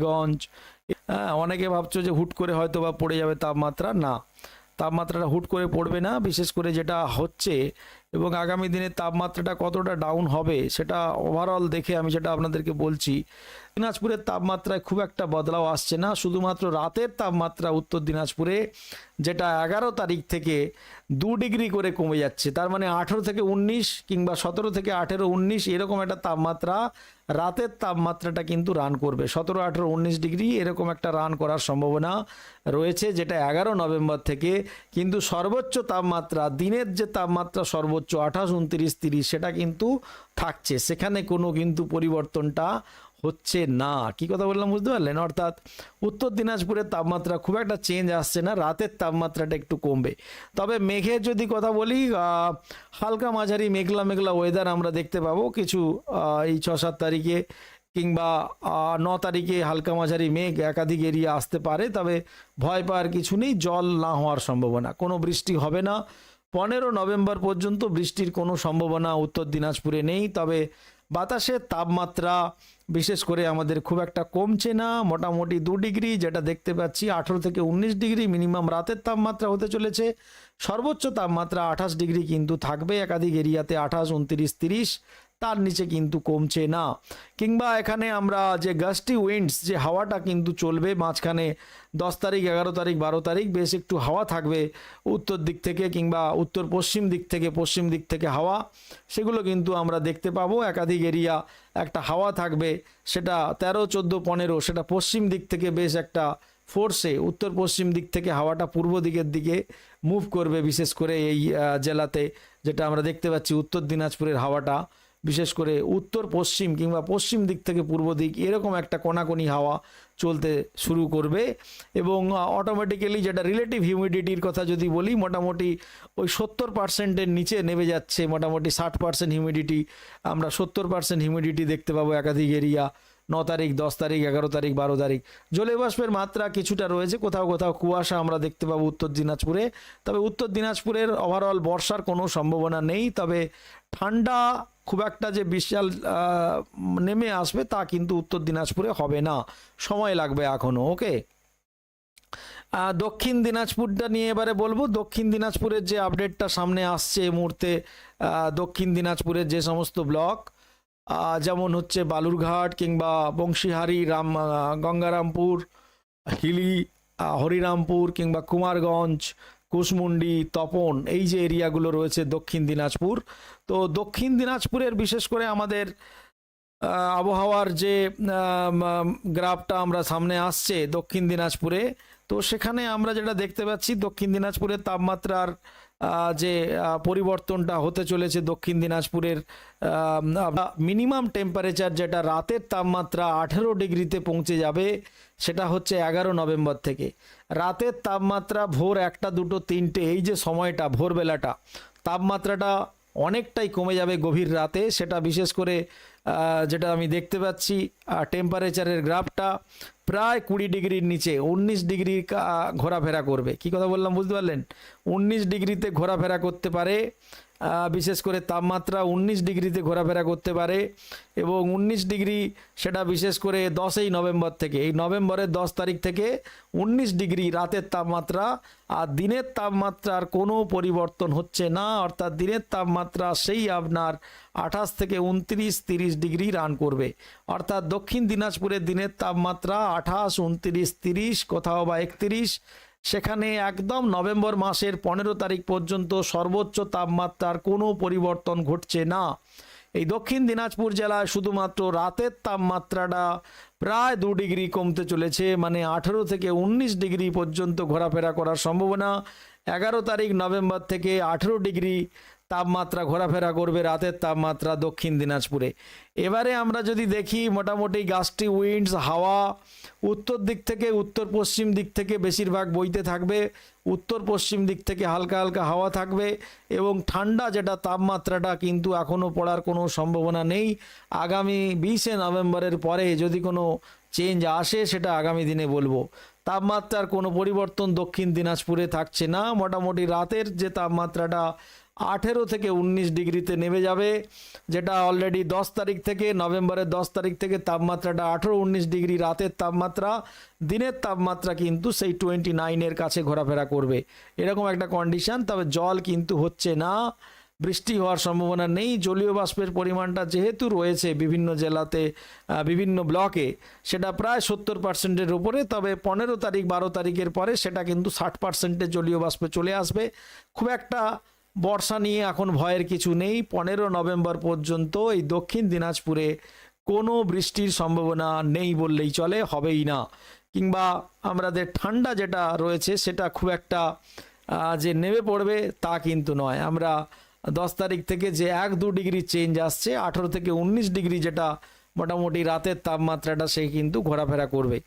গঞ্জ। হ্যাঁ অনেকে ভাবছ যে হুট করে হয়তো বা পড়ে যাবে তাপমাত্রা। না, তাপমাত্রাটা হুট করে পড়বে না। বিশেষ করে যেটা হচ্ছে এবং আগামী দিনে তাপমাত্রাটা কতটা ডাউন হবে সেটা ওভারঅল দেখে আমি সেটা আপনাদেরকে বলছি, দিনাজপুরের তাপমাত্রায় খুব একটা বদলাও আসছে না। শুধুমাত্র রাতের তাপমাত্রা উত্তর দিনাজপুরে, যেটা এগারো তারিখ থেকে দু ডিগ্রি করে কমে যাচ্ছে। তার মানে আঠেরো থেকে উনিশ কিংবা সতেরো থেকে আঠেরো উনিশ এরকম একটা তাপমাত্রা, রাতের তাপমাত্রাটা কিন্তু রান করবে। সতেরো, আঠেরো, উনিশ ডিগ্রি এরকম একটা রান করার সম্ভাবনা রয়েছে, যেটা এগারো নভেম্বর থেকে। কিন্তু সর্বোচ্চ তাপমাত্রা, দিনের যে তাপমাত্রা সর্বোচ্চ আঠাশ, উনত্রিশ, তিরিশ, সেটা কিন্তু থাকছে। সেখানে কোনো কিন্তু পরিবর্তনটা হচ্ছে না। কি কথা বললাম বুঝতে পারলেন? অর্থাৎ উত্তর দিনাজপুরের তাপমাত্রা খুব একটা চেঞ্জ আসছে না, রাতের তাপমাত্রাটা একটু কমবে। তবে মেঘের যদি কথা বলি হালকা মাঝারি মেঘলা মেঘলা ওয়েদার আমরা দেখতে পাবো। কিছু এই ছ সাত তারিখে কিংবা ন তারিখে হালকা মাঝারি মেঘ একাধিক এরিয়া আসতে পারে। তবে ভয় পাওয়ার কিছু নেই, জল না হওয়ার সম্ভাবনা। কোনো বৃষ্টি হবে না। পনেরো নভেম্বর পর্যন্ত বৃষ্টির কোনো সম্ভাবনা উত্তর দিনাজপুরে নেই, তবে বাতাসের তাপমাত্রা বিশেষ করে আমাদের খুব একটা কমছে না, মোটামুটি দু ডিগ্রি যেটা দেখতে পাচ্ছি, আঠেরো থেকে উনিশ ডিগ্রি মিনিমাম রাতের তাপমাত্রা হতে চলেছে। সর্বোচ্চ তাপমাত্রা আঠাশ ডিগ্রি কিন্তু থাকবে একাধিক এরিয়াতে, আঠাশ, উনত্রিশ, তিরিশ। তার নিচে কিন্তু কমছে না। কিংবা এখানে আমরা যে গাস্টি উইন্ডস যে হাওয়াটা কিন্তু চলবে, মাঝখানে দশ তারিখ, এগারো তারিখ, বারো তারিখ, বেশ একটু হাওয়া থাকবে উত্তর দিক থেকে কিংবা উত্তর পশ্চিম দিক থেকে, পশ্চিম দিক থেকে হাওয়া, সেগুলো কিন্তু আমরা দেখতে পাবো। একাধিক এরিয়া একটা হাওয়া থাকবে, সেটা তেরো, চোদ্দ, পনেরো, সেটা পশ্চিম দিক থেকে বেশ একটা ফোর্সে উত্তর পশ্চিম দিক থেকে হাওয়াটা পূর্ব দিকের দিকে মুভ করবে, বিশেষ করে এই জেলাতে, যেটা আমরা দেখতে পাচ্ছি, উত্তর দিনাজপুরের হাওয়াটা। বিশেষ করে উত্তর, পশ্চিম কিংবা পশ্চিম দিক থেকে পূর্ব দিক, এরকম একটা কোনাকুনি হাওয়া চলতে শুরু করবে এবং অটোমেটিক্যালি যেটা রিলেটিভ হিউমিডিটির কথা যদি বলি, মোটামুটি ওই সত্তর পার্সেন্টের নিচে নেমে যাচ্ছে, মোটামুটি ষাট পার্সেন্ট হিউমিডিটি আমরা সত্তর পার্সেন্ট হিউমিডিটি দেখতে পাবো একাধিক এরিয়া ন তারিখ, দশ তারিখ, এগারো তারিখ, বারো তারিখ। জলে বাষ্পের মাত্রা কিছুটা রয়েছে। কোথাও কোথাও কুয়াশা আমরা দেখতে পাবো উত্তর দিনাজপুরে। তবে উত্তর দিনাজপুরের ওভারঅল বর্ষার কোনো সম্ভাবনা নেই। তবে ঠান্ডা খুব একটা যে বিশাল নেমে আসবে তা কিন্তু উত্তর দিনাজপুরে হবে না। সময় লাগবে এখনও ওকে? দক্ষিণ দিনাজপুরটা নিয়ে এবারে বলব। দক্ষিণ দিনাজপুরের যে আপডেটটা সামনে আসছে এই মুহূর্তে দক্ষিণ দিনাজপুরের যে সমস্ত ব্লক যেমন হচ্ছে বালুরঘাট কিংবা বংশীহারি, রাম গঙ্গারামপুর, হিলি হরিরামপুর কিংবা কুমারগঞ্জ, কুশমুন্ডি, তপন, এই যে এরিয়াগুলো রয়েছে দক্ষিণ দিনাজপুর। তো দক্ষিণ দিনাজপুরের বিশেষ করে আমাদের আবহাওয়ার যে গ্রাফটা আমরা সামনে আসছে দক্ষিণ দিনাজপুরে তো সেখানে আমরা যেটা দেখতে পাচ্ছি, দক্ষিণ দিনাজপুরের তাপমাত্রার যে পরিবর্তনটা হতে চলেছে দক্ষিণ দিনাজপুরের মিনিমাম টেম্পারেচার যেটা রাতের তাপমাত্রা আঠেরো ডিগ্রিতে পৌঁছে যাবে, সেটা হচ্ছে এগারো নভেম্বর থেকে। রাতের তাপমাত্রা ভোর একটা, দুটো, তিনটে, এই যে সময়টা, ভোরবেলাটা, তাপমাত্রাটা অনেকটাই কমে যাবে গভীর রাতে, সেটা বিশেষ করে যেটা আমি দেখতে পাচ্ছি টেম্পারেচারের গ্রাফটা প্রায় কুড়ি ডিগ্রির নিচে, উনিশ ডিগ্রি ঘোরাফেরা করবে। কি কথা বললাম, বুঝতে পারলেন? উনিশ ডিগ্রিতে ঘোরাফেরা করতে পারে বিশেষ করে তাপমাত্রা উনিশ ডিগ্রিতে ঘোরাফেরা করতে পারে এবং উনিশ ডিগ্রি সেটা বিশেষ করে দশই নভেম্বর থেকে, এই নভেম্বরের দশ তারিখ থেকে উনিশ ডিগ্রি রাতের তাপমাত্রা আর দিনের তাপমাত্রার কোনো পরিবর্তন হচ্ছে না, অর্থাৎ দিনের তাপমাত্রা সেই আপনার আঠাশ থেকে উনত্রিশ, তিরিশ ডিগ্রি রান করবে। অর্থাৎ দক্ষিণ দিনাজপুরের দিনের তাপমাত্রা আঠাশ, উনত্রিশ, তিরিশ, কোথাও বা একত্রিশ। সেখানে একদম নভেম্বর মাসের পনেরো তারিখ পর্যন্ত সর্বোচ্চ তাপমাত্রার কোনো পরিবর্তন ঘটছে না। এই দক্ষিণ দিনাজপুর জেলায় শুধুমাত্র রাতের তাপমাত্রাটা প্রায় দু ডিগ্রি কমতে চলেছে মানে আঠেরো থেকে উনিশ ডিগ্রি পর্যন্ত ঘোরাফেরা করার সম্ভাবনা। এগারো তারিখ নভেম্বর থেকে আঠেরো ডিগ্রি তাপমাত্রা ঘোরাফেরা করবে রাতের তাপমাত্রা দক্ষিণ দিনাজপুরে। এবারে আমরা যদি দেখি, মোটামুটি গাছটি উইন্ডস হাওয়া উত্তর দিক থেকে, উত্তর পশ্চিম দিক থেকে বেশিরভাগ বইতে থাকবে। উত্তর পশ্চিম দিক থেকে হালকা হালকা হাওয়া থাকবে এবং ঠান্ডা যেটা তাপমাত্রাটা কিন্তু এখনও পড়ার কোনো সম্ভাবনা নেই। আগামী বিশে নভেম্বরের পরে যদি কোনো চেঞ্জ আসে, সেটা আগামী দিনে বলব। তাপমাত্রার কোনো পরিবর্তন দক্ষিণ দিনাজপুরে থাকছে না। মোটামুটি রাতের যে তাপমাত্রাটা আঠেরো থেকে উনিশ ডিগ্রিতে নেমে যাবে, যেটা অলরেডি দশ তারিখ থেকে নভেম্বরের দশ তারিখ থেকে তাপমাত্রাটা আঠেরো উনিশ ডিগ্রি রাতের তাপমাত্রা, দিনের তাপমাত্রা কিন্তু সেই টোয়েন্টি নাইনের কাছে ঘোরাফেরা করবে। এরকম একটা কন্ডিশন তবে জল কিন্তু হচ্ছে না। বৃষ্টি হওয়ার সম্ভাবনা নেই। জলীয় বাষ্পের পরিমাণটা যেহেতু রয়েছে বিভিন্ন জেলাতে বিভিন্ন ব্লকে, সেটা প্রায় সত্তর পার্সেন্টের উপরে, তবে পনেরো তারিখ, বারো তারিখের পরে সেটা কিন্তু ষাট পার্সেন্টের জলীয় বাষ্পে চলে আসবে। খুব একটা বর্ষা নিয়ে এখন ভয়ের কিছু নেই। পনেরো নভেম্বর পর্যন্ত এই দক্ষিণ দিনাজপুরে কোনো বৃষ্টির সম্ভাবনা নেই বললেই চলে, হবেই না। কিংবা আমাদের ঠান্ডা যেটা রয়েছে সেটা খুব একটা যে নেমে পড়বে তা কিন্তু নয়। আমরা দশ তারিখ থেকে যে এক দু ডিগ্রি চেঞ্জ আসছে, আঠেরো থেকে উনিশ ডিগ্রি যেটা মোটামুটি রাতের তাপমাত্রাটা সে কিন্তু ঘোরাফেরা করবে।